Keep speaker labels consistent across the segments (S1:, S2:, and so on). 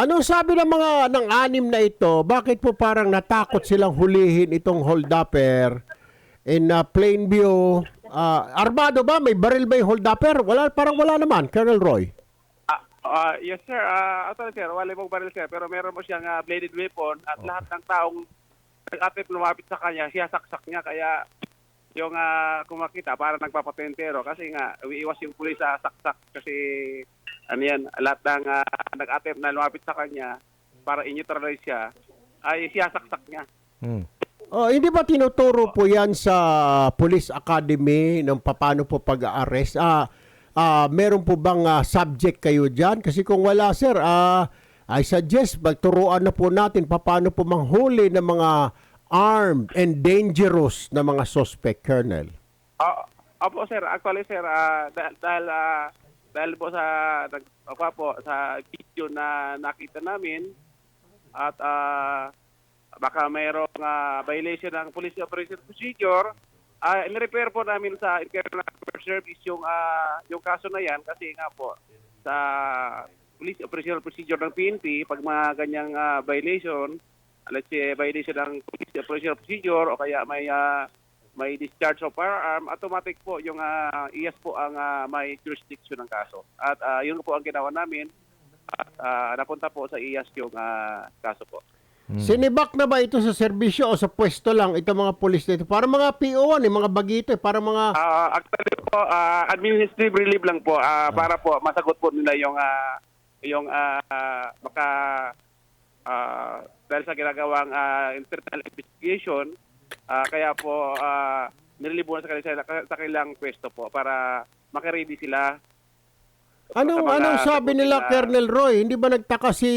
S1: Anong sabi ng mga ng anim na ito? Bakit po parang natakot silang hulihin itong holdupper in uh, Plainview? Ah, armado ba? May baril ba yung holdupper? Wala, parang wala naman, Colonel Roy.
S2: Ah, ah, yes sir, uh, actually sir, wala mong baril sir, pero meron mo siyang ah, bladed weapon at lahat ng taong nag-attempt lumapit sa kanya, siya saksak niya kaya yung uh, kung makita para nagpapatentero kasi nga umiiwas yung pulis sa saksak kasi ano yan, lahat ng ah, nag-attempt na lumapit sa kanya para i-neutralize siya ay siya saksak niya.
S3: Hmm.
S1: Oh, hindi ba tinuturo po 'yan sa Police Academy ng paano po pag-arrest? Ah, ah, meron po bang ah, subject kayo diyan? Kasi kung wala, sir, ah, I suggest magturuan na po natin paano po manghuli ng mga armed and dangerous na mga suspect, Colonel.
S2: Ah, opo sir, actually sir, ah, dahil dahil, ah, dahil po sa nag po sa video na nakita namin at ah, baka mayroong ah, violation ng police operation procedure, ah in-repair po namin sa internal service yung ah, yung kaso na yan kasi nga po sa police operation procedure ng PNP pag mga ganyang ah, violation let's say violation ng police operation procedure o kaya may ah, may discharge of firearm, automatic po yung ah, IAS po ang ah, may jurisdiction ng kaso. At ah, yun po ang ginawa namin. At ah, napunta po sa IAS yung ah, kaso po.
S1: Sinibak na ba ito sa serbisyo o sa pwesto lang itong mga pulis dito? Para mga PO1, eh, mga bagito, eh, para mga...
S2: Ah, actually po, ah, administrative relief lang po ah, para po masagot po nila yung ah, yung ah, baka ah, dahil sa ginagawang ah, internal investigation, ah, kaya po uh, nililibunan sa kanila sa, kanilang pwesto po para makaredy sila
S1: Anong,
S2: mga
S1: anong sabi nila,
S2: nila-
S1: Colonel Roy? Hindi ba nagtaka si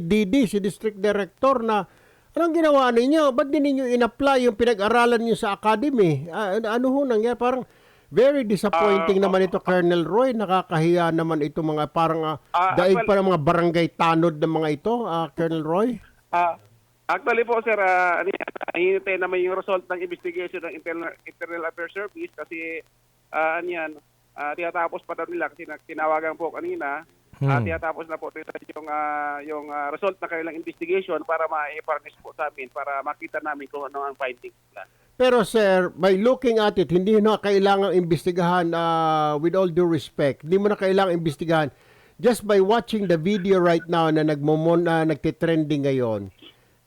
S1: DD, si District Director, na anong ginawa ninyo? Ba't di ninyo in-apply yung pinag-aralan niyo sa academy? Ah, ano ho nangyari? Parang very disappointing
S2: Ah,
S1: naman ito, Colonel Roy. Nakakahiya naman ito mga parang uh,
S2: Ah,
S1: daig
S2: actually-
S1: pa ng mga barangay tanod ng mga ito, ah, Colonel Roy.
S2: Ah, actually po sir, uh, ano yan, hinintay naman yung result ng investigation ng Internal, Internal Affairs Service kasi ah, ano yan, ah, tinatapos pa daw nila kasi na- tinawagan po kanina. Ah, tinatapos na po nila yung ah, yung ah, result ng kanilang investigation para ma-furnish po sa amin para makita namin kung ano ang findings nila.
S1: Pero sir, by looking at it, hindi na kailangang imbestigahan ah, with all due respect. Hindi mo na kailangang imbestigahan. Just by watching the video right now na nagmomon na nagte-trending ngayon.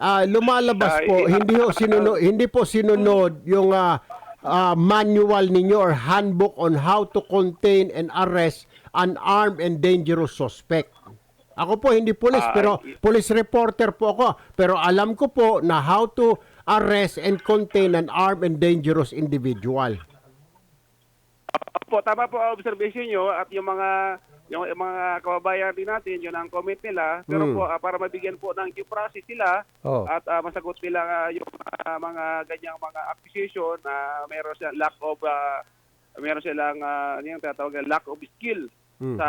S1: Ah, lumalabas po, hindi ho sinunod, hindi po sinunod yung ah, ah, manual ninyo or handbook on how to contain and arrest an armed and dangerous suspect. Ako po hindi pulis
S2: Ah,
S1: pero police reporter po ako. Pero alam ko po na how to arrest and contain an armed and dangerous individual.
S2: Opo, tama po ang observation nyo at yung mga yung, yung mga kababayan din natin, yun ang comment nila. Pero
S1: Hmm.
S2: po, ah, para mabigyan po ng due process sila
S3: Oh.
S2: at ah, masagot nila ah, yung ah, mga ganyang mga accusation na meron silang lack of, ah, meron silang, uh, ano yung tinatawag na lack of skill
S1: Hmm.
S2: sa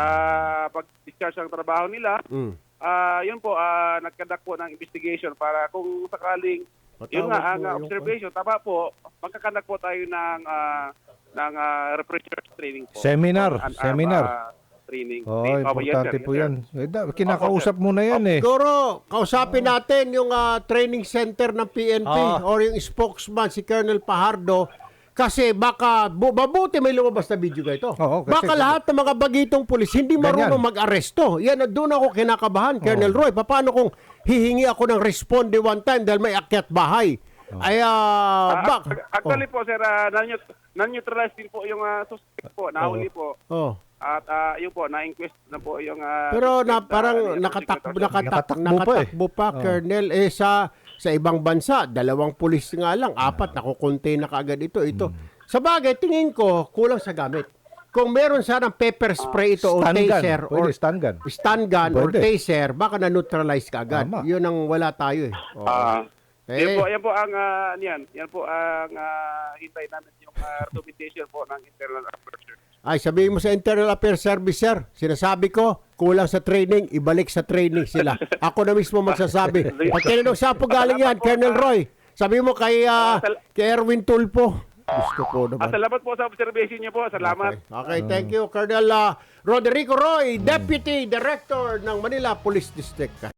S2: pag-discharge ng trabaho nila.
S1: Mm.
S2: Ah, yun po, ah, nagkadak po ng investigation para kung sakaling yun nga, ang observation, tama po, magkakandak po tayo ng ah, ng ah, refresher training po.
S3: Seminar,
S2: An-
S3: seminar.
S2: ah, training.
S3: Oh,
S2: Training. Oh,
S3: importante po yan. Eh, da- kinakausap mo na yan eh.
S1: Siguro, kausapin natin yung ah, training center ng PNP
S3: Ah.
S1: or yung spokesman, si Colonel Pajardo. Kasi baka, bu- mabuti may lumabas na video ganito.
S3: Oo, kasi-
S1: baka lahat ng mga bagitong pulis hindi marunong mag-aresto. Yan, doon ako kinakabahan, Colonel Roy. Paano kung hihingi ako ng responde one time dahil may akyat bahay? Ay, ah,
S2: Ah,
S1: bak-
S2: ac- actually po, sir, ah, nan- nan-neutralize din po yung ah, suspect po, nahuli po.
S1: oh.
S2: At ah, yun po, na-inquest na po yung... ah,
S1: Pero na
S2: suspect, ah,
S1: parang
S2: ano yan,
S1: nakatak nakatak
S3: Nakatakbo pa eh.
S1: nakatakbo pa, Colonel eh sa sa ibang bansa, dalawang pulis nga lang, apat nako-contain na kaagad ito. Ito.
S3: Hmm.
S1: Sa bagay, tingin ko kulang sa gamit. Kung meron sanang pepper spray ito o
S3: Stun gun.
S1: taser or
S3: Pwede stun gun.
S1: stun gun or
S3: Pwede.
S1: taser, baka na-neutralize ka agad.
S3: Tama.
S1: Yun ang wala tayo eh. Oo.
S2: Ah,
S1: Eh.
S2: yan po, yan po ang ah, ano yan, yan po ang ah, hintay namin yung ah, recommendation po ng internal affairs.
S1: Ay, sabihin mo sa Internal Affairs Service, sir, sinasabi ko, kulang sa training, ibalik sa training sila. Ako na mismo magsasabi. Pag tinanong sa po galing yan, Colonel Roy, sabi mo kay, ah,
S2: sal-
S1: kay Erwin Tulpo. Gusto ko
S2: Ah,
S1: naman.
S2: salamat po sa observation niyo po. Salamat.
S1: Okay, okay thank you, Colonel ah, Roderico Roy, Deputy Director ng Manila Police District.